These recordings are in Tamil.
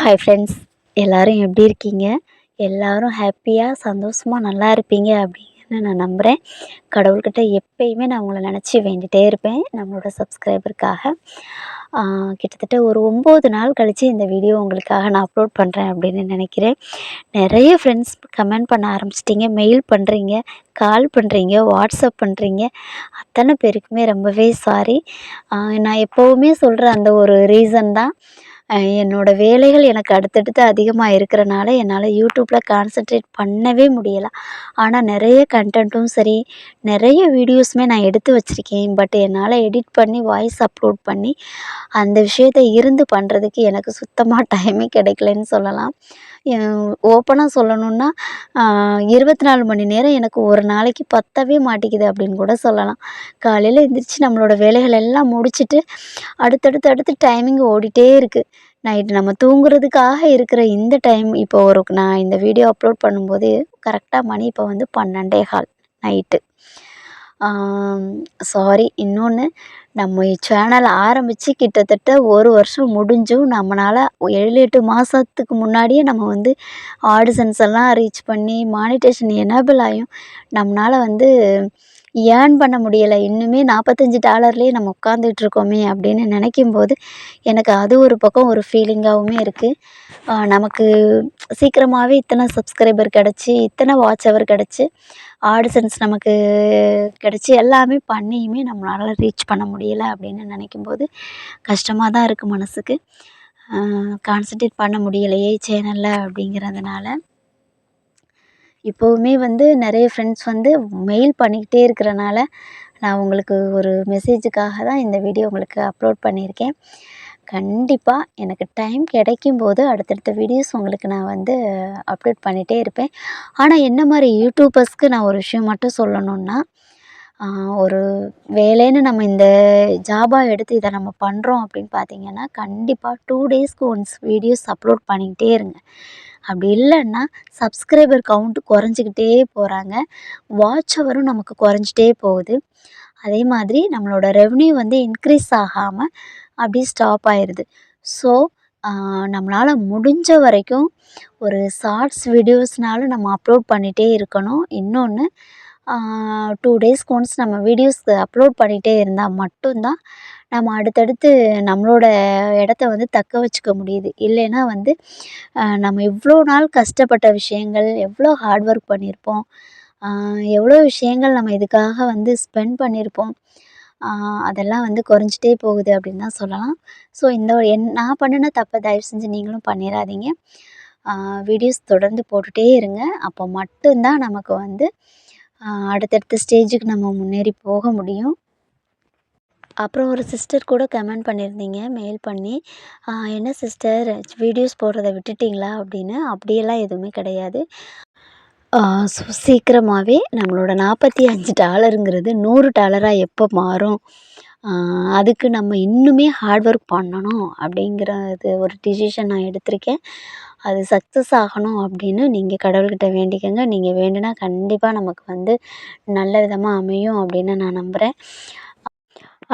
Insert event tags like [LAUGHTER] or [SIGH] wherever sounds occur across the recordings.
ஹாய் ஃப்ரெண்ட்ஸ் எல்லோரும் எப்படி இருக்கீங்க? எல்லோரும் ஹாப்பியாக சந்தோஷமாக நல்லா இருப்பீங்க அப்படின்னு நான் நம்புகிறேன் கடவுள்கிட்ட எப்பயுமே நான் உங்களை நினச்சி வேண்டிகிட்டே இருப்பேன் நம்மளோட சப்ஸ்கிரைபருக்காக கிட்டத்தட்ட ஒரு ஒம்பது நாள் கழித்து இந்த வீடியோ உங்களுக்காக நான் அப்லோட் பண்ணுறேன் அப்படின்னு நினைக்கிறேன். நிறைய ஃப்ரெண்ட்ஸ் கமெண்ட் பண்ண ஆரம்பிச்சிட்டிங்க மெயில் பண்ணுறீங்க கால் பண்ணுறீங்க வாட்ஸ்அப் பண்ணுறீங்க அத்தனை பேருக்குமே ரொம்பவே சாரி நான் எப்போவுமே சொல்கிற அந்த ஒரு ரீசன் தான். என்னோடய வேலைகள் எனக்கு அடுத்தடுத்து அதிகமாக இருக்கிறனால என்னால் யூடியூப்பில் கான்சன்ட்ரேட் பண்ணவே முடியலை. ஆனால் நிறைய கன்டென்ட்டும் சரி நிறைய வீடியோஸுமே நான் எடுத்து வச்சுருக்கேன். பட் என்னால் எடிட் பண்ணி வாய்ஸ் அப்லோட் பண்ணி அந்த விஷயத்த இருந்து பண்ணுறதுக்கு எனக்கு சுத்தமாக டைமே [LAUGHS] கிடைக்கலன்னு சொல்லலாம். ஓப்பனாக சொல்லணுன்னா இருபத்தி நாலு மணி நேரம் எனக்கு ஒரு நாளைக்கு பத்தவே மாட்டேங்குது அப்படின்னு கூட சொல்லலாம். காலையில் எந்திரிச்சு நம்மளோட வேலைகள் எல்லாம் முடிச்சுட்டு அடுத்தடுத்து அடுத்து டைமிங் ஓடிட்டே இருக்குது நைட்டு நம்ம தூங்குறதுக்காக இருக்கிற இந்த டைம் இப்போ ஒரு நான் இந்த வீடியோ அப்லோட் பண்ணும்போது கரெக்டாக மணி இப்போ வந்து பன்னெண்டே கால் நைட்டு சாரி இன்னொன்று நம்ம சேனல் ஆரம்பித்து கிட்டத்தட்ட ஒரு வருஷம் முடிஞ்சும் நம்மளால் ஏழு எட்டு மாதத்துக்கு முன்னாடியே நம்ம வந்து ஆடிசன்ஸ் எல்லாம் ரீச் பண்ணி மானிட்டேஷன் எனேபிள் ஆகியும் நம்மளால் வந்து ஏர்ன் பண்ண முடியலை. இன்னுமே நாற்பத்தஞ்சி டாலர்லேயே நம்ம உட்காந்துட்டு இருக்கோமே அப்படின்னு நினைக்கும் போது எனக்கு அது ஒரு பக்கம் ஒரு ஃபீலிங்காகவுமே இருக்குது நமக்கு சீக்கிரமாகவே இத்தனை சப்ஸ்கிரைபர் கிடச்சி இத்தனை வாட்ச் அவர் கிடச்சி ஆடிசன்ஸ் நமக்கு கிடச்சி எல்லாமே பண்ணியுமே நம்மளால் ரீச் பண்ண முடியலை அப்படின்னு நினைக்கும் போது கஷ்டமாக தான் இருக்குது மனதுக்கு கான்சன்ட்ரேட் பண்ண முடியலையே சேனலில் அப்படிங்கிறதுனால. இப்போவுமே வந்து நிறைய ஃப்ரெண்ட்ஸ் வந்து மெயில் பண்ணிக்கிட்டே இருக்கிறனால நான் உங்களுக்கு ஒரு மெசேஜுக்காக தான் இந்த வீடியோ உங்களுக்கு அப்லோட் பண்ணியிருக்கேன். கண்டிப்பாக எனக்கு டைம் கிடைக்கும் போது அடுத்தடுத்த வீடியோஸ் உங்களுக்கு நான் வந்து அப்லோட் பண்ணிகிட்டே இருப்பேன். ஆனால் என்ன மாதிரி யூடியூபர்ஸ்க்கு நான் ஒரு விஷயம் மட்டும் சொல்லணுன்னா ஒரு வேலைன்னு நம்ம இந்த ஜாபாக எடுத்து இதை நம்ம பண்ணுறோம் அப்படின்னு பார்த்தீங்கன்னா கண்டிப்பாக டூ டேஸ்க்கு ஒன்ஸ் வீடியோஸ் அப்லோட் பண்ணிக்கிட்டே இருங்க. அப்படி இல்லைன்னா சப்ஸ்கிரைபர் கவுண்ட்டு குறைஞ்சிக்கிட்டே போகிறாங்க வாட்ச் அவரும் நமக்கு குறைஞ்சிட்டே போகுது. அதே மாதிரி நம்மளோட ரெவன்யூ வந்து இன்க்ரீஸ் ஆகாமல் அப்படியே ஸ்டாப் ஆயிடுது ஸோ நம்மளால் முடிஞ்ச வரைக்கும் ஒரு ஷார்ட்ஸ் வீடியோஸ்னாலும் நம்ம அப்லோட் பண்ணிகிட்டே இருக்கணும். இன்னொன்று டூ டேஸ்க்கு ஒன்ஸ் நம்ம வீடியோஸ் அப்லோட் பண்ணிகிட்டே இருந்தால் மட்டும்தான் நம்ம அடுத்தடுத்து நம்மளோட இடத்த வந்து தக்க வச்சுக்க முடியுது. இல்லைன்னா வந்து நம்ம இவ்வளோ நாள் கஷ்டப்பட்ட விஷயங்கள் எவ்வளோ ஹார்ட் ஒர்க் பண்ணியிருப்போம் எவ்வளோ விஷயங்கள் நம்ம இதுக்காக வந்து ஸ்பெண்ட் பண்ணியிருப்போம் அதெல்லாம் வந்து குறைஞ்சிட்டே போகுது அப்படின்னு தான் சொல்லலாம். ஸோ இந்த என் நான் பண்ணின தப்பை தயவு செஞ்சு நீங்களும் பண்ணிடாதீங்க வீடியோஸ் தொடர்ந்து போட்டுகிட்டே இருங்க. அப்போ மட்டும்தான் நமக்கு வந்து அடுத்தடுத்த ஸ்டேஜுக்கு நம்ம முன்னேறி போக முடியும். அப்புறம் ஒரு சிஸ்டர் கூட கமெண்ட் பண்ணியிருந்தீங்க. மெயில் பண்ணி என்ன சிஸ்டர் வீடியோஸ் போடுறத விட்டுட்டிங்களா? அப்படின்னு. அப்படியெல்லாம் எதுவுமே கிடையாது. ஸோ சீக்கிரமாகவே நம்மளோட நாற்பத்தி அஞ்சு டாலருங்கிறது நூறு டாலராக எப்போ மாறும்? அதுக்கு நம்ம இன்னுமே ஹார்ட் ஒர்க் பண்ணணும் அப்படிங்கிறது ஒரு டிசிஷன் நான் எடுத்திருக்கேன். அது சக்ஸஸ் ஆகணும் அப்படின்னு நீங்கள் கடவுள்கிட்ட வேண்டிக்கங்க. நீங்கள் வேண்டுனா கண்டிப்பாக நமக்கு வந்து நல்ல விதமாக அமையும் அப்படின்னு நான் நம்புகிறேன்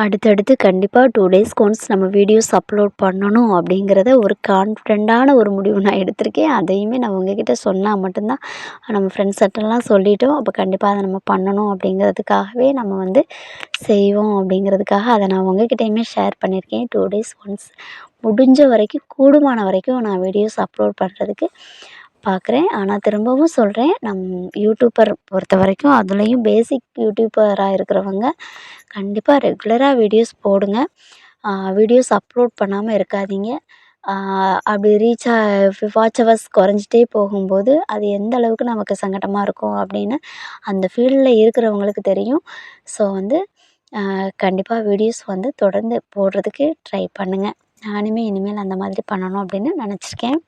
அடுத்தடுத்து கண்டிப்பாக டூ டேஸ் ஒன்ஸ் நம்ம வீடியோஸ் அப்லோட் பண்ணணும் அப்படிங்கிறத ஒரு கான்ஃபிடெண்ட்டான ஒரு முடிவு நான் எடுத்திருக்கேன். அதையுமே நான் உங்ககிட்ட சொன்னால் மட்டும்தான் நம்ம ஃப்ரெண்ட்ஸ் சட்டெல்லாம் சொல்லிட்டோம். அப்போ கண்டிப்பாக அதை நம்ம பண்ணணும் அப்படிங்கிறதுக்காகவே நம்ம வந்து செய்வோம் அப்படிங்கிறதுக்காக அதை நான் உங்ககிட்டயுமே ஷேர் பண்ணியிருக்கேன். டூ டேஸ் ஒன்ஸ் முடிஞ்ச வரைக்கும் கூடுமான வரைக்கும் நான் வீடியோஸ் அப்லோட் பண்ணுறதுக்கு பார்க்குறேன். ஆனால் திரும்பவும் சொல்கிறேன் நம் யூடியூப்பர் பொறுத்த வரைக்கும் அதுலேயும் பேசிக் யூடியூப்பராக இருக்கிறவங்க கண்டிப்பாக ரெகுலராக வீடியோஸ் போடுங்க. வீடியோஸ் அப்லோட் பண்ணாமல் இருக்காதீங்க. அப்படி ரீச் வாட்ச் ஹவர்ஸ் குறைஞ்சிட்டே போகும்போது அது எந்த அளவுக்கு நமக்கு சங்கடமாக இருக்கும் அப்படின்னு அந்த ஃபீல்டில் இருக்கிறவங்களுக்கு தெரியும். ஸோ வந்து கண்டிப்பாக வீடியோஸ் வந்து தொடர்ந்து போடுறதுக்கு ட்ரை பண்ணுங்கள் நானுமே இனிமேல் அந்த மாதிரி பண்ணணும் அப்படின்னு நினச்சிருக்கேன்.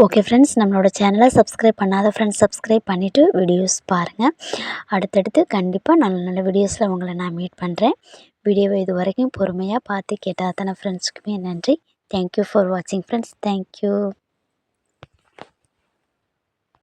ஓகே ஃப்ரெண்ட்ஸ் நம்மளோட சேனலை சப்ஸ்கிரைப் பண்ணாத ஃப்ரெண்ட்ஸ் சப்ஸ்கிரைப் பண்ணிவிட்டு வீடியோஸ் பாருங்கள் அடுத்தடுத்து கண்டிப்பாக நல்ல நல்ல வீடியோஸில் உங்களை நான் மீட் பண்ணுறேன் வீடியோவை இது வரைக்கும் பொறுமையாக பார்த்து கேட்ட அத்தனை ஃப்ரெண்ட்ஸுக்குமே நன்றி தேங்க்யூ ஃபார் வாட்சிங் ஃப்ரெண்ட்ஸ் தேங்க்யூ